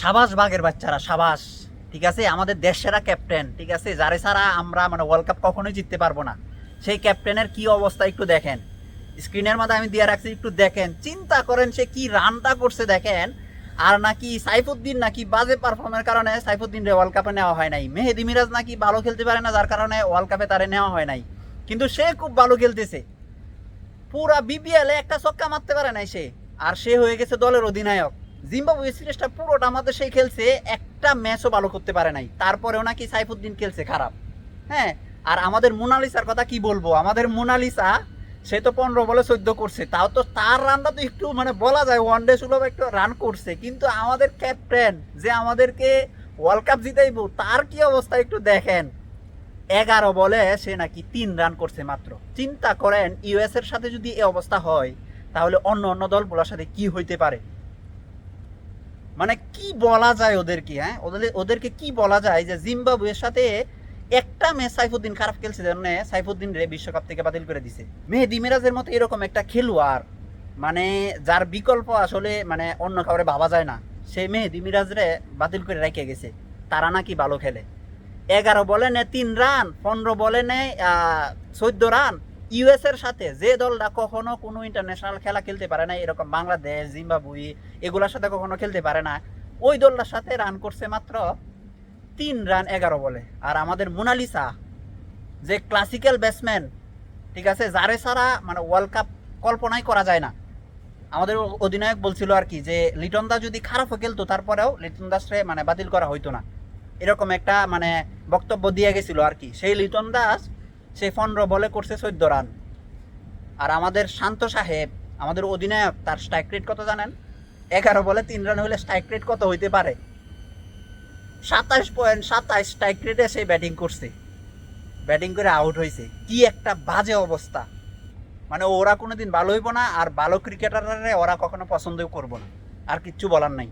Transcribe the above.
সাবাস বাঘের বাচ্চারা, সাবাস, ঠিক আছে? আমাদের দেশ সেরা ক্যাপ্টেন ঠিক আছে? যারে ছাড়া আমরা মানে ওয়ার্ল্ড কাপ কখনোই জিততে পারব না। সেই ক্যাপ্টেনের কি অবস্থা একটু দেখেন। স্ক্রিনের মধ্যে আমি দিয়ে রাখছি, একটু দেখেন। চিন্তা করেন সে কি রানটা করছে দেখেন। আর নাকি সাইফুদ্দিন নাকি বাজে পারফর্মের কারণে সাইফুদ্দিন রে ওয়ার্ল্ড কাপে নেওয়া হয় নাই। মেহেদি মিরাজ নাকি ভালো খেলতে পারে না, যার কারণে ওয়ার্ল্ড কাপে তারে নেওয়া হয় নাই। কিন্তু সে খুব ভালো খেলতেছে। পুরা বিপিএল একটা ছক্কা মারতে পারে নাই সে। আর সে হয়ে গেছে দলের অধিনায়ক। জিম্বাবুয়ে সিরিজটা পুরোটা আমাদের সেই খেলছে, একটা ম্যাচও ভালো করতে পারে নাই। তারপরেও নাকি সাইফুদ্দিন খেলছে, খারাপ। হ্যাঁ আর আমাদের মোনালিসার কথা কি বলব? আমাদের মোনালিসা, সে তো পনেরো বলে চোদ্দ করছে। তাও তো তার রানটা তো একটু মানে বলা যায় ওয়ান ডে সুলভ একটু রান করছে। কিন্তু আমাদের ক্যাপ্টেন যে আমাদেরকে ওয়ার্ল্ড কাপ জিতাইবো, তার কি অবস্থা একটু দেখেন। এগারো বলে সে নাকি তিন রান করছে মাত্র। চিন্তা করেন ইউএস এর সাথে যদি এ অবস্থা হয়, তাহলে অন্য অন্য দলগুলোর সাথে কি হইতে পারে? মানে কি বলা যায় ওদেরকে হ্যাঁ? ওদের ওদেরকে কি বলা যায় যে জিম্বাবুয়ের সাথে একটা ম্যাচ সাইফুদ্দিন খারাপ খেলছে জন্য সাইফুদ্দিন রে বিশ্বকাপ থেকে বাতিল করে দিছে। মেহেদি মিরাজের মতো এরকম একটা খেলোয়াড় মানে যার বিকল্প আসলে মানে অন্য কাউরে ভাবা যায় না, সে মেহেদি মিরাজ রে বাতিল করে রেখে গেছে। তারা নাকি ভালো খেলে। এগারো বলে নেয় তিন রান, পনেরো বলে নেয় চোদ্দ রান ইউএস এর সাথে যে দলটা কখনো কোনো ইন্টারন্যাশনাল খেলা খেলতে পারে না এরকম বাংলাদেশ জিম্বাবুই এগুলোর সাথে কখনো খেলতে পারে না, ওই দলটার সাথে রান করছে মাত্র তিন রান এগারো বলে। আর আমাদের মোনালিসা, যে ক্লাসিক্যাল ব্যাটসম্যান ঠিক আছে, যারে ছাড়া মানে ওয়ার্ল্ড কাপ কল্পনাই করা যায় না। আমাদের অধিনায়ক বলছিল আর কি যে লিটন দাস যদি খারাপও খেলতো, তারপরেও লিটন দাসরে মানে বাতিল করা হইতো না। এরকম একটা মানে বক্তব্য দিয়ে গেছিল আর কি। সেই লিটন দাস সে পনেরো বলে করছে চোদ্দ রান। আর আমাদের শান্ত সাহেব, আমাদের অধিনায়ক, তার স্ট্রাইক রেট কত জানেন? এগারো বলে তিন রান হলে স্ট্রাইক রেট কত হইতে পারে? সাতাশ পয়েন্ট সাতাশ স্ট্রাইক রেটে সে ব্যাটিং করছে। ব্যাটিং করে আউট হয়েছে কি একটা বাজে অবস্থা। মানে ওরা কোনোদিন ভালো হইব না, আর ভালো ক্রিকেটাররা ওরা কখনো পছন্দও করব না। আর কিচ্ছু বলার নাই।